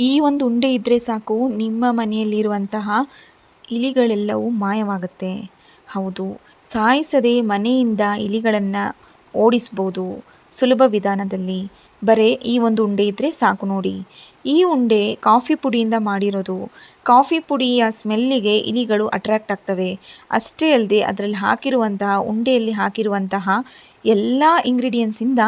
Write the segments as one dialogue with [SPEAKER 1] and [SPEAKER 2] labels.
[SPEAKER 1] ಈ ಒಂದು ಉಂಡೆ ಇದ್ದರೆ ಸಾಕು, ನಿಮ್ಮ ಮನೆಯಲ್ಲಿರುವಂತಹ ಇಲಿಗಳೆಲ್ಲವೂ ಮಾಯವಾಗುತ್ತೆ. ಹೌದು, ಸಾಯಿಸದೆ ಮನೆಯಿಂದ ಇಲಿಗಳನ್ನು ಓಡಿಸ್ಬೋದು ಸುಲಭ ವಿಧಾನದಲ್ಲಿ. ಬರೀ, ಈ ಒಂದು ಉಂಡೆ ಇದ್ದರೆ ಸಾಕು ನೋಡಿ. ಈ ಉಂಡೆ ಕಾಫಿ ಪುಡಿಯಿಂದ ಮಾಡಿರೋದು. ಕಾಫಿ ಪುಡಿಯ ಸ್ಮೆಲ್ಲಿಗೆ ಇಲಿಗಳು ಅಟ್ರ್ಯಾಕ್ಟ್ ಆಗ್ತವೆ. ಅಷ್ಟೇ ಅಲ್ಲದೆ ಅದರಲ್ಲಿ ಹಾಕಿರುವಂತಹ, ಉಂಡೆಯಲ್ಲಿ ಹಾಕಿರುವಂತಹ ಎಲ್ಲ ಇಂಗ್ರೀಡಿಯೆಂಟ್ಸಿಂದ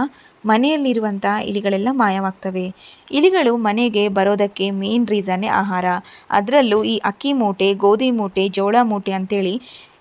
[SPEAKER 1] ಮನೆಯಲ್ಲಿರುವಂಥ ಇಲಿಗಳೆಲ್ಲ ಮಾಯವಾಗ್ತವೆ. ಇಲಿಗಳು ಮನೆಗೆ ಬರೋದಕ್ಕೆ ಮೇನ್ ರೀಸನ್ನೇ ಆಹಾರ. ಅದರಲ್ಲೂ ಈ ಅಕ್ಕಿ ಮೂಟೆ, ಗೋಧಿ ಮೂಟೆ, ಜೋಳ ಮೂಟೆ ಅಂತೇಳಿ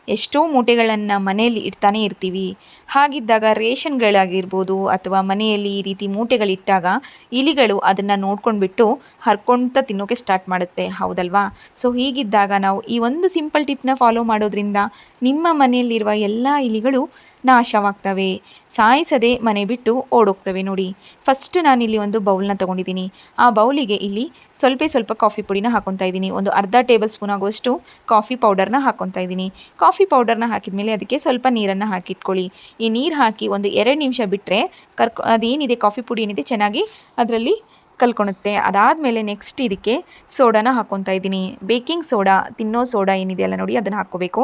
[SPEAKER 1] ಎಷ್ಟೋ ಮೂಟೆಗಳನ್ನು ಮನೆಯಲ್ಲಿ ಇಡ್ತಾನೆ ಇರ್ತೀವಿ. ಹಾಗಿದ್ದಾಗ ರೇಷನ್ಗಳಾಗಿರ್ಬೋದು ಅಥವಾ ಮನೆಯಲ್ಲಿ ಈ ರೀತಿ ಮೂಟೆಗಳಿಟ್ಟಾಗ ಇಲಿಗಳು ಅದನ್ನು ನೋಡ್ಕೊಂಡ್ಬಿಟ್ಟು ಹರ್ಕೊಳ್ತಾ ತಿನ್ನೋಕೆ ಸ್ಟಾರ್ಟ್ ಮಾಡುತ್ತೆ. ಹೌದಲ್ವಾ? ಸೊ ಹೀಗಿದ್ದಾಗ ನಾವು ಈ ಒಂದು ಸಿಂಪಲ್ ಟಿಪ್ನ ಫಾಲೋ ಮಾಡೋದ್ರಿಂದ ನಿಮ್ಮ ಮನೆಯಲ್ಲಿರುವ ಎಲ್ಲ ಇಲಿಗಳು ನಾಶವಾಗ್ತವೆ. ಸಾಯಿಸದೆ ಮನೆ ಬಿಟ್ಟು ಓಡೋಗ್ತವೆ ನೋಡಿ. ಫಸ್ಟ್ ನಾನಿಲ್ಲಿ ಒಂದು ಬೌಲ್ನ ತೊಗೊಂಡಿದ್ದೀನಿ. ಆ ಬೌಲಿಗೆ ಇಲ್ಲಿ ಸ್ವಲ್ಪ ಸ್ವಲ್ಪ ಕಾಫಿ ಪುಡಿನ ಹಾಕೊತಾ ಇದ್ದೀನಿ. ಒಂದು ಅರ್ಧ ಟೇಬಲ್ ಸ್ಪೂನ್ ಆಗುವಷ್ಟು ಕಾಫಿ ಪೌಡರ್ನ ಹಾಕೊತಾ ಇದ್ದೀನಿ. ಕಾಫಿ ಪೌಡರ್ನ ಹಾಕಿದ ಮೇಲೆ ಅದಕ್ಕೆ ಸ್ವಲ್ಪ ನೀರನ್ನು ಹಾಕಿಟ್ಕೊಳ್ಳಿ. ಈ ನೀರು ಹಾಕಿ ಒಂದು ಎರಡು ನಿಮಿಷ ಬಿಟ್ಟರೆ ಕರ್ಕೊ ಅದೇನಿದೆ, ಕಾಫಿ ಪುಡಿ ಏನಿದೆ ಚೆನ್ನಾಗಿ ಅದರಲ್ಲಿ ಕಲ್ಕೊಳುತ್ತೆ ಅದಾದಮೇಲೆ ನೆಕ್ಸ್ಟ್ ಇದಕ್ಕೆ ಸೋಡಾನ ಹಾಕೊತಾ ಇದ್ದೀನಿ. ಬೇಕಿಂಗ್ ಸೋಡಾ, ತಿನ್ನೋ ಸೋಡಾ ಏನಿದೆಯಲ್ಲ ನೋಡಿ ಅದನ್ನು ಹಾಕ್ಕೋಬೇಕು.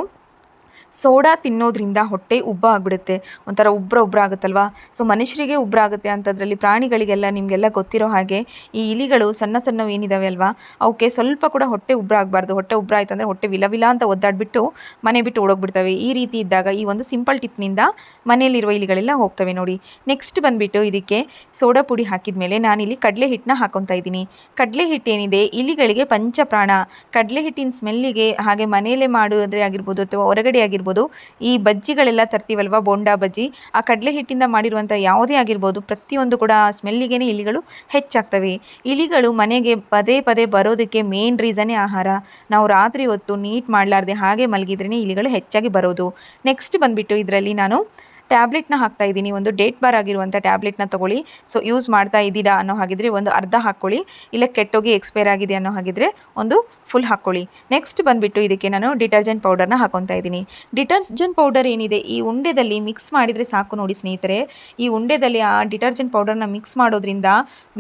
[SPEAKER 1] ಸೋಡಾ ತಿನ್ನೋದ್ರಿಂದ ಹೊಟ್ಟೆ ಉಬ್ಬ ಆಗಿಬಿಡುತ್ತೆ. ಒಂಥರ ಉಬ್ರ ಉಬ್ರ ಆಗುತ್ತಲ್ವಾ? ಸೊ ಮನುಷ್ಯರಿಗೆ ಉಬ್ರ ಆಗುತ್ತೆ ಅಂಥದ್ರಲ್ಲಿ ಪ್ರಾಣಿಗಳಿಗೆಲ್ಲ ನಿಮಗೆಲ್ಲ ಗೊತ್ತಿರೋ ಹಾಗೆ ಈ ಇಲಿಗಳು ಸಣ್ಣ ಸಣ್ಣವು ಏನಿದಾವೆ ಅಲ್ವಾ? ಅವಕ್ಕೆ ಸ್ವಲ್ಪ ಕೂಡ ಹೊಟ್ಟೆ ಉಬ್ರ ಆಗಬಾರ್ದು. ಹೊಟ್ಟೆ ಉಬ್ರ ಆಯ್ತು ಅಂದರೆ ಹೊಟ್ಟೆ ವಿಲವಿಲ ಅಂತ ಒದ್ದಾಡಿಬಿಟ್ಟು ಮನೆ ಬಿಟ್ಟು ಓಡೋಗ್ಬಿಡ್ತವೆ. ಈ ರೀತಿ ಇದ್ದಾಗ ಈ ಒಂದು ಸಿಂಪಲ್ ಟಿಪ್ನಿಂದ ಮನೆಯಲ್ಲಿರುವ ಇಲಿಗಳೆಲ್ಲ ಹೋಗ್ತವೆ ನೋಡಿ. ನೆಕ್ಸ್ಟ್ ಬಂದುಬಿಟ್ಟು ಇದಕ್ಕೆ ಸೋಡಾ ಪುಡಿ ಹಾಕಿದ ಮೇಲೆ ನಾನಿಲ್ಲಿ ಕಡಲೆ ಹಿಟ್ಟನ್ನ ಹಾಕೊತಾ ಇದ್ದೀನಿ. ಕಡಲೆ ಹಿಟ್ಟು ಏನಿದೆ? ಇಲಿಗಳಿಗೆ ಪಂಚಪ್ರಾಣ. ಕಡಲೆ ಹಿಟ್ಟಿನ ಸ್ಮೆಲ್ಲಿಗೆ ಹಾಗೆ ಮನೆಯಲ್ಲೇ ಮಾಡೋದ್ರೆ ಆಗಿರ್ಬೋದು ಅಥವಾ ಹೊರಗಡೆ ಆಗಿರ್ಬೋದು. ಈ ಬಜ್ಜಿಗಳೆಲ್ಲ ತರ್ತೀವಲ್ವ? ಬೋಂಡಾ ಬಜ್ಜಿ. ಆ ಕಡಲೆ ಹಿಟ್ಟಿಂದ ಮಾಡಿರುವಂಥ ಯಾವುದೇ ಆಗಿರ್ಬೋದು, ಪ್ರತಿಯೊಂದು ಕೂಡ ಸ್ಮೆಲ್ಲಿಗೆ ಇಲಿಗಳು ಹೆಚ್ಚಾಗ್ತವೆ. ಇಲಿಗಳು ಮನೆಗೆ ಪದೇ ಪದೇ ಬರೋದಕ್ಕೆ ಮೇನ್ ರೀಸನ್ನೇ ಆಹಾರ. ನಾವು ರಾತ್ರಿ ಹೊತ್ತು ನೀಟ್ ಮಾಡಲಾರ್ದೆ ಹಾಗೆ ಮಲಗಿದ್ರೇ ಇಲಿಗಳು ಹೆಚ್ಚಾಗಿ ಬರೋದು. ನೆಕ್ಸ್ಟ್ ಬಂದುಬಿಟ್ಟು ಇದರಲ್ಲಿ ನಾನು ಟ್ಯಾಬ್ಲೆಟ್ನ ಹಾಕ್ತಾ ಇದ್ದೀನಿ. ಒಂದು ಡೇಟ್ ಬಾರ್ ಆಗಿರುವಂಥ ಟ್ಯಾಬ್ಲೆಟ್ನ ತೊಗೊಳ್ಳಿ. ಸೊ ಯೂಸ್ ಮಾಡ್ತಾ ಇದ್ದೀರಾ ಅನ್ನೋ ಹಾಗಿದ್ರೆ ಒಂದು ಅರ್ಧ ಹಾಕ್ಕೊಳ್ಳಿ. ಇಲ್ಲ ಕೆಟ್ಟೋಗಿ ಎಕ್ಸ್ಪೈರ್ ಆಗಿದೆ ಅನ್ನೋ ಹಾಗಿದ್ರೆ ಒಂದು ಫುಲ್ ಹಾಕ್ಕೊಳ್ಳಿ ನೆಕ್ಸ್ಟ್ ಬಂದುಬಿಟ್ಟು ಇದಕ್ಕೆ ನಾನು ಡಿಟರ್ಜೆಂಟ್ ಪೌಡರ್ನ ಹಾಕೊತಾ ಇದ್ದೀನಿ. ಡಿಟರ್ಜೆಂಟ್ ಪೌಡರ್ ಏನಿದೆ? ಈ ಉಂಡೆದಲ್ಲಿ ಮಿಕ್ಸ್ ಮಾಡಿದರೆ ಸಾಕು ನೋಡಿ ಸ್ನೇಹಿತರೆ. ಈ ಉಂಡೆದಲ್ಲಿ ಆ ಡಿಟರ್ಜೆಂಟ್ ಪೌಡರ್ನ ಮಿಕ್ಸ್ ಮಾಡೋದ್ರಿಂದ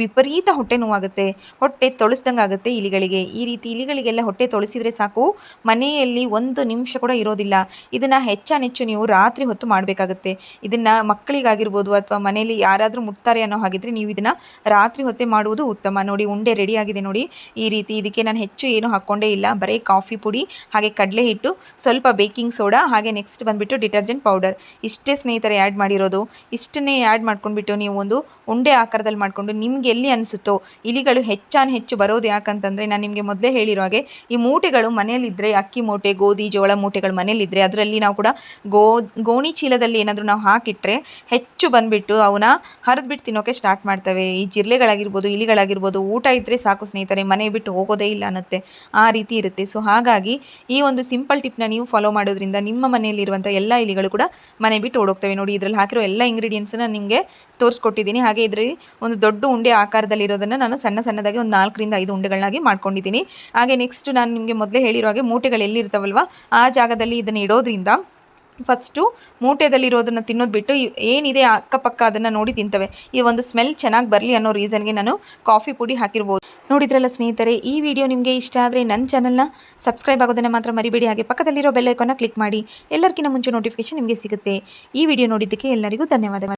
[SPEAKER 1] ವಿಪರೀತ ಹೊಟ್ಟೆ ನೋವಾಗುತ್ತೆ. ಹೊಟ್ಟೆ ತೊಳಸ್ದಂಗೆ ಆಗುತ್ತೆ ಇಲಿಗಳಿಗೆ. ಈ ರೀತಿ ಇಲಿಗಳಿಗೆಲ್ಲ ಹೊಟ್ಟೆ ತೊಳಸಿದ್ರೆ ಸಾಕು. ಮನೆಯಲ್ಲಿ ಒಂದು ನಿಮಿಷ ಕೂಡ ಇರೋದಿಲ್ಲ. ಇದನ್ನು ಹೆಚ್ಚಾನೆಚ್ಚು ನೀವು ರಾತ್ರಿ ಹೊತ್ತು ಮಾಡಬೇಕಾಗುತ್ತೆ. ಇದನ್ನು ಮಕ್ಕಳಿಗಾಗಿರ್ಬೋದು ಅಥವಾ ಮನೆಯಲ್ಲಿ ಯಾರಾದರೂ ಮುಟ್ತಾರೆ ಅನ್ನೋ ಹಾಗಿದ್ರೆ ನೀವು ಇದನ್ನು ರಾತ್ರಿ ಹೊತ್ತೆ ಮಾಡುವುದು ಉತ್ತಮ. ನೋಡಿ ಉಂಡೆ ರೆಡಿ ಆಗಿದೆ ನೋಡಿ. ಈ ರೀತಿ ಇದಕ್ಕೆ ನಾನು ಹೆಚ್ಚು ಏನು ಹಾಕ್ಕೊಂಡೇ ಇಲ್ಲ. ಬರೀ ಕಾಫಿ ಪುಡಿ, ಹಾಗೆ ಕಡಲೆ ಹಿಟ್ಟು, ಸ್ವಲ್ಪ ಬೇಕಿಂಗ್ ಸೋಡಾ, ಹಾಗೆ ನೆಕ್ಸ್ಟ್ ಬಂದುಬಿಟ್ಟು ಡಿಟರ್ಜೆಂಟ್ ಪೌಡರ್ ಇಷ್ಟೇ ಸ್ನೇಹಿತರೆ ಆ್ಯಡ್ ಮಾಡಿರೋದು. ಇಷ್ಟನ್ನೇ ಆ್ಯಡ್ ಮಾಡ್ಕೊಂಡ್ಬಿಟ್ಟು ನೀವು ಒಂದು ಉಂಡೆ ಆಕಾರದಲ್ಲಿ ಮಾಡಿಕೊಂಡು ನಿಮ್ಗೆ ಎಲ್ಲಿ ಅನಿಸುತ್ತೋ, ಇಲಿಗಳು ಹೆಚ್ಚಾನ್ ಹೆಚ್ಚು ಬರೋದು ಯಾಕಂತಂದರೆ ನಾನು ನಿಮಗೆ ಮೊದಲೇ ಹೇಳಿರೋ ಹಾಗೆ, ಈ ಮೂಟೆಗಳು ಮನೆಯಲ್ಲಿದ್ದರೆ ಅಕ್ಕಿ ಮೂಟೆ, ಗೋಧಿ, ಜೋಳ ಮೂಟೆಗಳು ಮನೆಯಲ್ಲಿದ್ದರೆ ಅದರಲ್ಲಿ ನಾವು ಕೂಡ ಗೋ, ಗೋಣಿ ಚೀಲದಲ್ಲಿ ಏನಾದರೂ ನಾವು ಹಾಕಿಟ್ರೆ ಹೆಚ್ಚು ಬಂದುಬಿಟ್ಟು ಅವನ್ನ ಹರಿದ್ಬಿಟ್ಟು ತಿನ್ನೋಕೆ ಸ್ಟಾರ್ಟ್ ಮಾಡ್ತವೆ. ಈ ಜಿರ್ಲೆಗಳಾಗಿರ್ಬೋದು, ಇಲಿಗಳಾಗಿರ್ಬೋದು, ಊಟ ಇದ್ದರೆ ಸಾಕು ಸ್ನೇಹಿತರೆ, ಮನೆ ಬಿಟ್ಟು ಹೋಗೋದೇ ಇಲ್ಲ ಅನ್ನತ್ತೆ. ಆ ರೀತಿ ಇರುತ್ತೆ. ಸೊ ಹಾಗಾಗಿ ಈ ಒಂದು ಸಿಂಪಲ್ ಟಿಪ್ನ ನೀವು ಫಾಲೋ ಮಾಡೋದ್ರಿಂದ ನಿಮ್ಮ ಮನೆಯಲ್ಲಿರುವಂಥ ಎಲ್ಲ ಇಲಿಗಳು ಕೂಡ ಮನೆ ಬಿಟ್ಟು ಓಡೋಗ್ತವೆ. ನೋಡಿ, ಇದರಲ್ಲಿ ಹಾಕಿರೋ ಎಲ್ಲ ಇಂಗ್ರೀಡಿಯೆಂಟ್ಸನ್ನು ನಿಮಗೆ ತೋರಿಸ್ಕೊಟ್ಟಿದ್ದೀನಿ. ಹಾಗೆ ಇದರಲ್ಲಿ ಒಂದು ದೊಡ್ಡ ಉಂಡೆ ಆಕಾರದಲ್ಲಿರೋದನ್ನು ನಾನು ಸಣ್ಣ ಸಣ್ಣದಾಗಿ ಒಂದು ನಾಲ್ಕರಿಂದ ಐದು ಉಂಡೆಗಳನ್ನಾಗಿ ಮಾಡ್ಕೊಂಡಿದ್ದೀನಿ. ಹಾಗೆ ನೆಕ್ಸ್ಟ್ ನಾನು ನಿಮಗೆ ಮೊದಲೇ ಹೇಳಿರೋ ಹಾಗೆ ಮೂಟೆಗಳು ಎಲ್ಲಿರ್ತಾವಲ್ವ, ಆ ಜಾಗದಲ್ಲಿ ಇದನ್ನು ಇಡೋದ್ರಿಂದ ಫಸ್ಟು ಮೂಟೆದಲ್ಲಿರೋದನ್ನು ತಿನ್ನೋದು ಬಿಟ್ಟು ಏನಿದೆ ಅಕ್ಕಪಕ್ಕ ಅದನ್ನು ನೋಡಿ ತಿಂತವೆ. ಈ ಒಂದು ಸ್ಮೆಲ್ ಚೆನ್ನಾಗಿ ಬರಲಿ ಅನ್ನೋ ರೀಸನ್ಗೆ ನಾನು ಕಾಫಿ ಪುಡಿ ಹಾಕಿರ್ಬೋದು. ನೋಡಿದ್ರಲ್ಲ ಸ್ನೇಹಿತರೆ, ಈ ವಿಡಿಯೋ ನಿಮಗೆ ಇಷ್ಟ ಆದರೆ ನನ್ನ ಚಾನಲ್ನ ಸಬ್ಸ್ಕ್ರೈಬ್ ಆಗೋದನ್ನು ಮಾತ್ರ ಮರಿಬೇಡಿ. ಹಾಗೆ ಪಕ್ಕದಲ್ಲಿರೋ ಬೆಲ್ ಐಕಾನ್ನ ಕ್ಲಿಕ್ ಮಾಡಿ ಎಲ್ಲರಿಗಿಂತ ಮುಂಚೆ ನೋಟಿಫಿಕೇಶನ್ ನಿಮಗೆ ಸಿಗುತ್ತೆ. ಈ ವಿಡಿಯೋ ನೋಡಿದ್ದಕ್ಕೆ ಎಲ್ಲರಿಗೂ ಧನ್ಯವಾದಗಳು.